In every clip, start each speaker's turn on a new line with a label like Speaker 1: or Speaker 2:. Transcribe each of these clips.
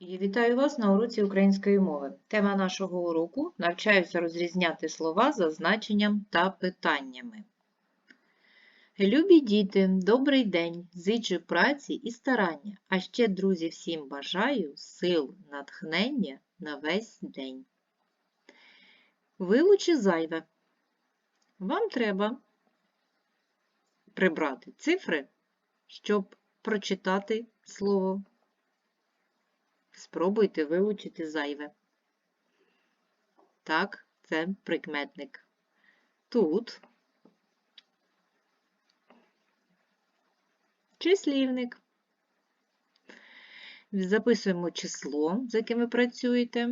Speaker 1: Я вітаю вас на уроці української мови. Тема нашого уроку навчаюся розрізняти слова за значенням та питаннями. Любі діти, добрий день! Зичу праці і старання, а ще, друзі, всім бажаю сил, натхнення на весь день. Вилучи зайве. Вам треба прибрати цифри, щоб прочитати слово. Спробуйте вилучити зайве. Так, це прикметник. Тут числівник. Записуємо число, з яким ви працюєте,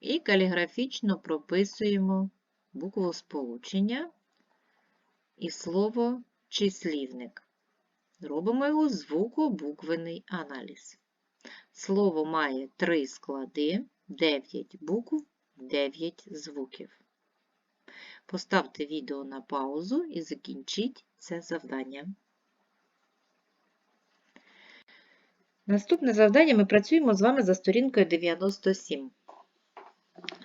Speaker 1: і каліграфічно прописуємо букву сполучення і слово числівник. Робимо його звукобуквений аналіз. Слово має три склади, 9 букв, 9 звуків. Поставте відео на паузу і закінчіть це завдання. Наступне завдання ми працюємо з вами за сторінкою 97.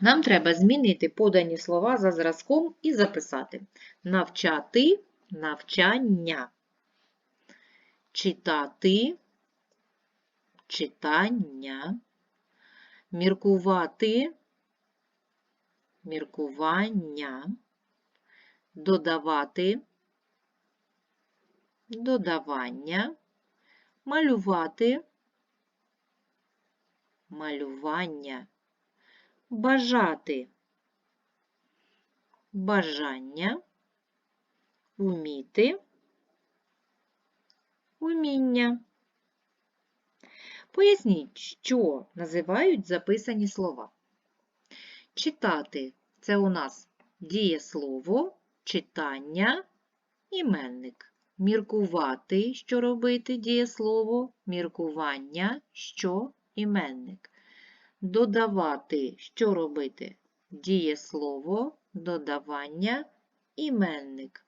Speaker 1: Нам треба змінити подані слова за зразком і записати навчати, навчання, читати, читання, міркувати, міркування, додавати, додавання, малювати, малювання, бажати, бажання, уміти, уміння. Поясніть, що називають записані слова. Читати це у нас дієслово, читання, іменник. Міркувати, що робити дієслово, міркування, що іменник. Додавати, що робити дієслово, додавання, іменник.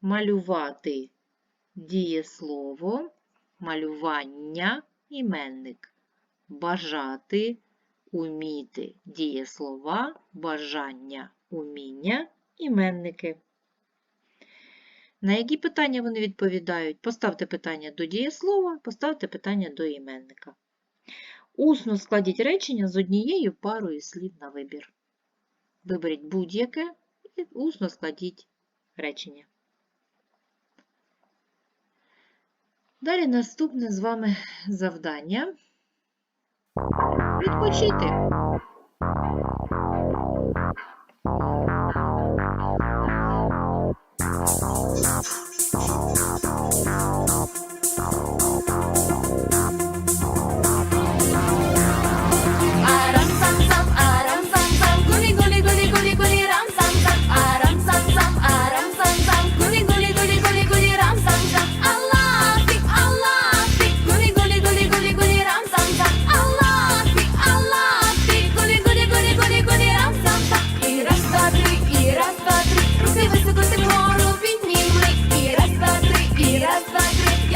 Speaker 1: Малювати дієслово, малювання, іменник. Бажати, уміти дієслова, бажання, уміння, іменники. На які питання вони відповідають? Поставте питання до дієслова, поставте питання до іменника. Усно складіть речення з однією парою слів на вибір. Виберіть будь-яке і усно складіть речення. Далі наступне з вами завдання. Відпочити.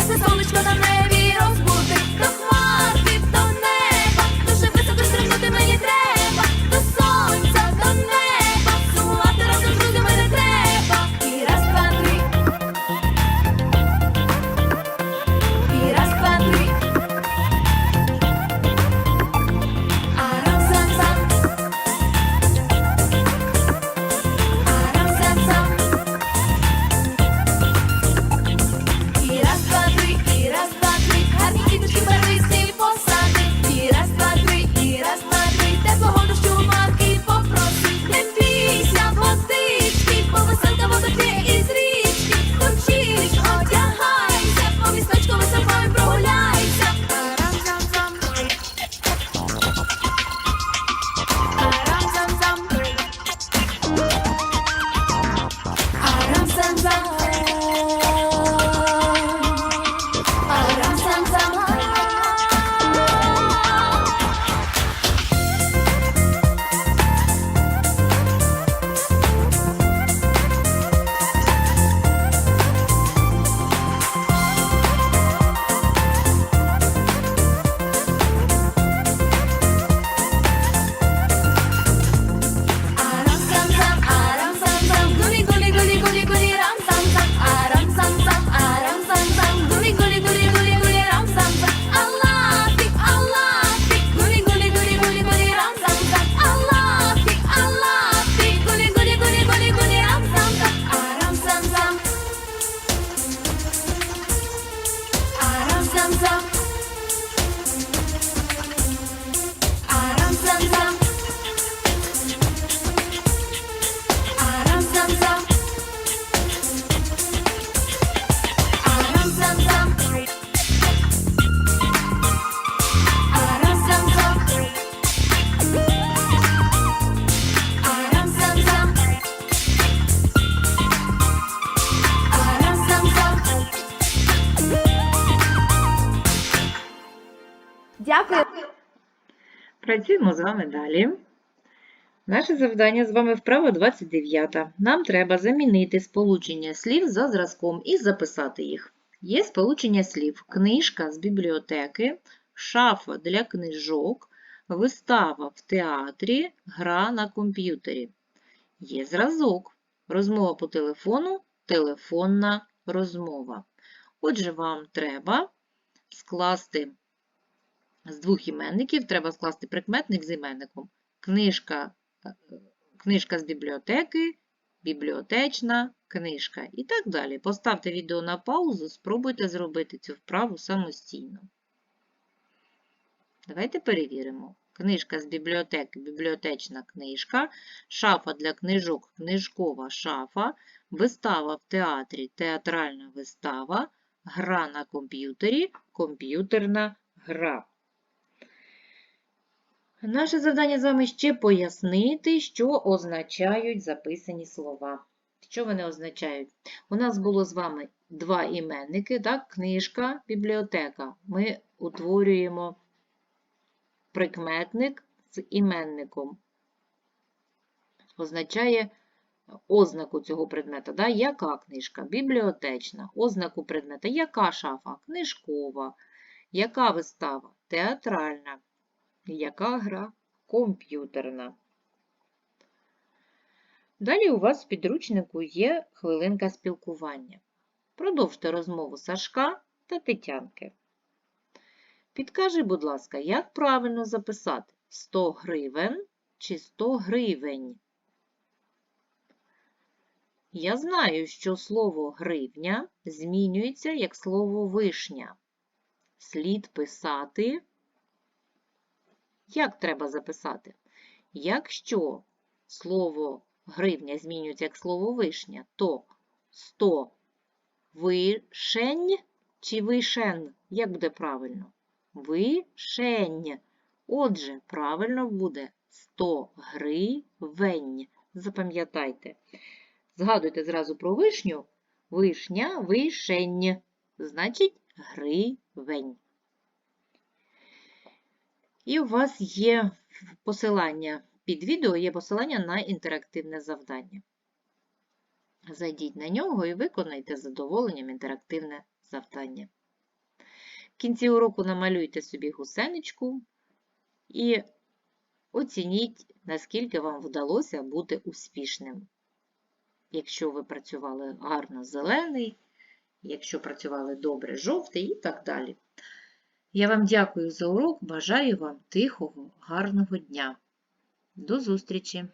Speaker 2: Kimse Дякую.
Speaker 1: Працюємо з вами далі. Наше завдання з вами вправа 29. Нам треба замінити сполучення слів за зразком і записати їх. Є сполучення слів книжка з бібліотеки, шафа для книжок, вистава в театрі, гра на комп'ютері. Є зразок, розмова по телефону, телефонна розмова. Отже, вам треба скласти з двох іменників треба скласти прикметник з іменником. Книжка, е, книжка з бібліотеки, бібліотечна книжка і так далі. Поставте відео на паузу, спробуйте зробити цю вправу самостійно. Давайте перевіримо. Книжка з бібліотеки, бібліотечна книжка, шафа для книжок, книжкова шафа, вистава в театрі, театральна вистава, гра на комп'ютері, комп'ютерна гра. Наше завдання з вами ще пояснити, що означають записані слова. Що вони означають? У нас було з вами два іменники, так? книжка, бібліотека. Ми утворюємо прикметник з іменником. Означає ознаку цього предмета. Да? Яка книжка? Бібліотечна. Ознаку предмета. Яка шафа? Книжкова. Яка вистава? Театральна. Яка гра? Комп'ютерна. Далі у вас в підручнику є хвилинка спілкування. Продовжте розмову Сашка та Тетянки. Підкажи, будь ласка, як правильно записати 100 гривен чи 100 гривень? Я знаю, що слово гривня змінюється як слово вишня. Слід писати як треба записати? Якщо слово гривня змінюється як слово вишня, то 100 вишень чи вишен? Як буде правильно? Вишень. Отже, правильно буде 100 гривень. Запам'ятайте. Згадуйте зразу про вишню. Вишня, вишень. Значить, гривень. І у вас є посилання під відео, є посилання на інтерактивне завдання. Зайдіть на нього і виконайте з задоволенням інтерактивне завдання. В кінці уроку намалюйте собі гусеничку і оцініть, наскільки вам вдалося бути успішним. Якщо ви працювали гарно зелений, якщо працювали добре жовтий і так далі. Я вам дякую за урок, бажаю вам тихого, гарного дня. До зустрічі!